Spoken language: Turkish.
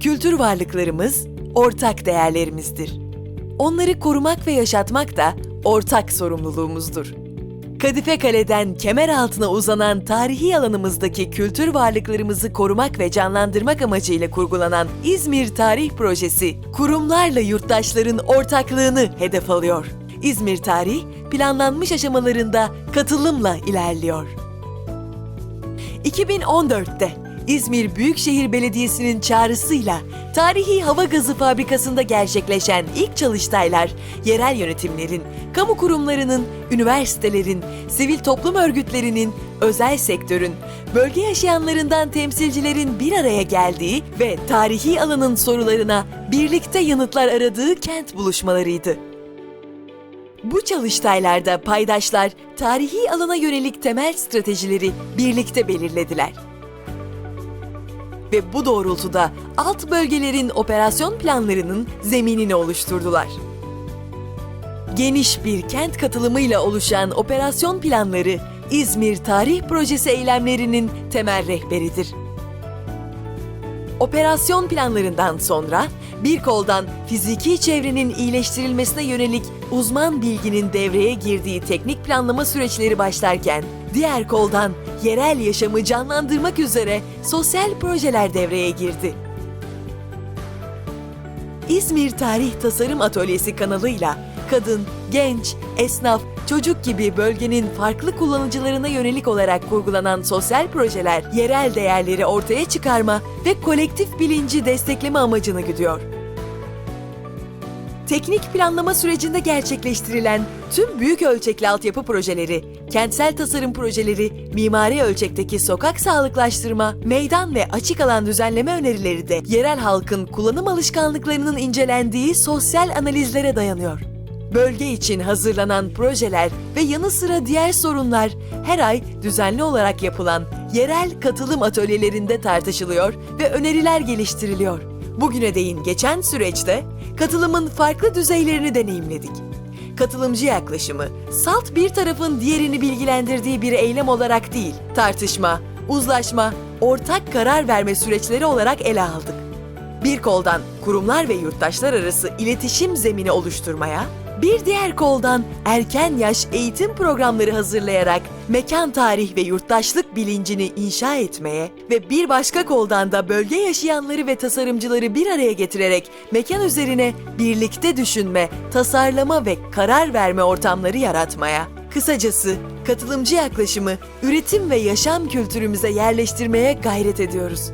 Kültür varlıklarımız ortak değerlerimizdir. Onları korumak ve yaşatmak da ortak sorumluluğumuzdur. Kadife Kale'den kemer altına uzanan tarihi alanımızdaki kültür varlıklarımızı korumak ve canlandırmak amacıyla kurgulanan İzmir Tarih Projesi, kurumlarla yurttaşların ortaklığını hedef alıyor. İzmir Tarih, planlanmış aşamalarında katılımla ilerliyor. 2014'te İzmir Büyükşehir Belediyesi'nin çağrısıyla tarihi hava gazı fabrikasında gerçekleşen ilk çalıştaylar, yerel yönetimlerin, kamu kurumlarının, üniversitelerin, sivil toplum örgütlerinin, özel sektörün, bölge yaşayanlarından temsilcilerin bir araya geldiği ve tarihi alanın sorularına birlikte yanıtlar aradığı kent buluşmalarıydı. Bu çalıştaylarda paydaşlar tarihi alana yönelik temel stratejileri birlikte belirlediler. Ve bu doğrultuda alt bölgelerin operasyon planlarının zeminini oluşturdular. Geniş bir kent katılımıyla oluşan operasyon planları İzmir Tarih Projesi eylemlerinin temel rehberidir. Operasyon planlarından sonra bir koldan fiziki çevrenin iyileştirilmesine yönelik uzman bilginin devreye girdiği teknik planlama süreçleri başlarken, diğer koldan yerel yaşamı canlandırmak üzere sosyal projeler devreye girdi. İzmir Tarih Tasarım Atölyesi kanalıyla kadın, genç, esnaf, çocuk gibi bölgenin farklı kullanıcılarına yönelik olarak kurgulanan sosyal projeler yerel değerleri ortaya çıkarma ve kolektif bilinci destekleme amacını güdüyor. Teknik planlama sürecinde gerçekleştirilen tüm büyük ölçekli altyapı projeleri, kentsel tasarım projeleri, mimari ölçekteki sokak sağlıklaştırma, meydan ve açık alan düzenleme önerileri de yerel halkın kullanım alışkanlıklarının incelendiği sosyal analizlere dayanıyor. Bölge için hazırlanan projeler ve yanı sıra diğer sorunlar her ay düzenli olarak yapılan yerel katılım atölyelerinde tartışılıyor ve öneriler geliştiriliyor. Bugüne değin geçen süreçte katılımın farklı düzeylerini deneyimledik. Katılımcı yaklaşımı, salt bir tarafın diğerini bilgilendirdiği bir eylem olarak değil, tartışma, uzlaşma, ortak karar verme süreçleri olarak ele aldık. Bir koldan kurumlar ve yurttaşlar arası iletişim zemini oluşturmaya, bir diğer koldan erken yaş eğitim programları hazırlayarak mekan tarih ve yurttaşlık bilincini inşa etmeye ve bir başka koldan da bölge yaşayanları ve tasarımcıları bir araya getirerek mekan üzerine birlikte düşünme, tasarlama ve karar verme ortamları yaratmaya, kısacası katılımcı yaklaşımı üretim ve yaşam kültürümüze yerleştirmeye gayret ediyoruz.